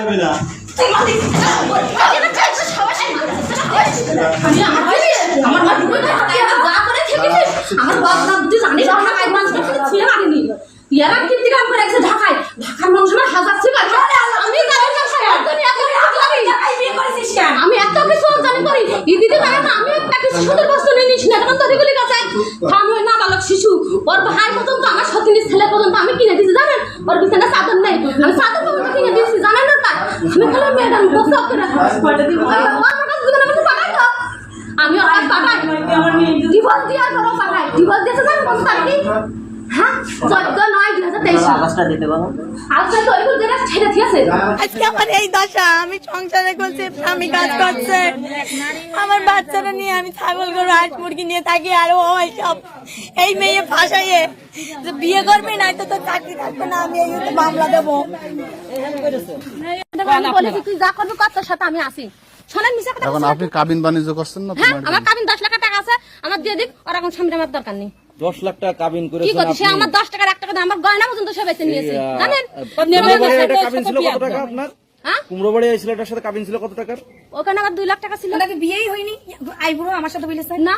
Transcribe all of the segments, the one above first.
যাবে না। ঢাকায় ঢাকার আমি আমি এত কিছু জানি করি দিদি না আমি একটা বস্তু নিয়ে না বালক শিশু ওর ভাই পর্যন্ত আমার সতীনের ছেলে পর্যন্ত আমি কিনে দিয়েছি জানেন ওর বিছানা চাদর নেই আমি চাদর পর্যন্ত কিনে দিয়েছি জানেন না তাই আমি খালি ম্যাডাম বসে করে আমার কাছে জীবনে কিছু পাঠাই তো আমি ওর পাঠাই ডিভোর্স দেওয়ার পরও পাঠাই ডিভোর্স দিয়েছে জানেন কত তারিখে হ্যাঁ চোদ্দ নয় দুই হাজার তেইশ কাগজটা দিতে বলো আজকে তো ওই যেটা ছেড়ে দিয়েছে আজকে আমার এই দশা আমি সংসারে করছি স্বামী কাজ করছে আমার বাচ্চারা নিয়ে আমি ছাগল গরু হাঁস মুরগি নিয়ে থাকি আর ও সব এই মেয়ে ফাঁসাইয়ে যে বিয়ে করবে না তো তোর চাকরি থাকবে না আমি এই মামলা দেবো তুই যা করবি কর তোর সাথে আমি আসি শোনেন মিশা কথা এখন আপনি কাবিন বাণিজ্য করছেন না হ্যাঁ তোমার আমার কাবিন? দশ লাখ টাকা আছে আমার দিয়ে দিক আর এখন স্বামীর আমার দরকার নেই। দশ লাখ টাকা কাবিন কি করেছেন করছি আমার দশ টাকার একটা টাকা আমার গয়না পর্যন্ত সে বেঁচে নিয়েছে। জানেন? আপনি আমার কাবিন ছিল কত টাকা আপনার? কুমড়ো বাড়ি এই ছেলেটার সাথে কাবিন ছিল কত টাকার? ওখানে আমার দুই লাখ টাকা ছিল। ওনাকে বিয়েই হয়নি। আইবুড়ো আমার সাথে বলেছে। না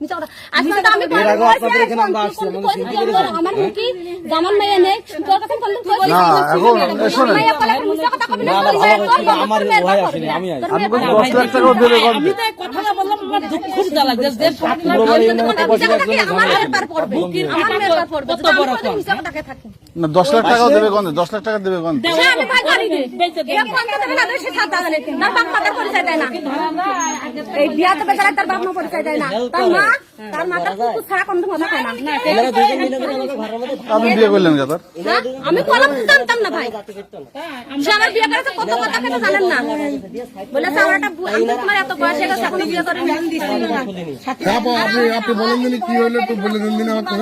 মিথ্যা কথা। আজকাল তো আমি এর আগে আপনাদের এখানে আমরা আসছি, আমাদের সিন্ধি করেছেন। আমার কি জামান মেয়ে নেই তোর কথা তুই বলিস না, এখন শোনেন। বলে মিথ্যা কবি না আমার আসেনি, আমি কথাটা বললাম আমার দুঃখ জ্বালা যে যে কথা পড়বে। কত বড় কথা। না দশ লাখ টাকাও দেবে কোন দশ লাখ টাকা দেবে কোন আমি ভাই জানি না। এরা ফোন করে দেবে না, তো সাত সাথে জানে। তার বাপ মাতার পরিচয় দেয় না। এই বিয়াতে বেচারা তার বাপ মা পরিচয় দেয় না। তার মা, আপনি বিয়ে করলেন কে তার হ্যাঁ? আমি কলম জানতাম না ভাই। সে আমার বিয়ে করেছে কত কথা কিন্তু জানেন না? বলেছে আমার একটা বু- আমি তো তোমার এত বয়স হয়ে গেছে এখনও বিয়ে করেনি। আপনি আপনি বলেন কি হলো একটু বলে দিন আমাকে?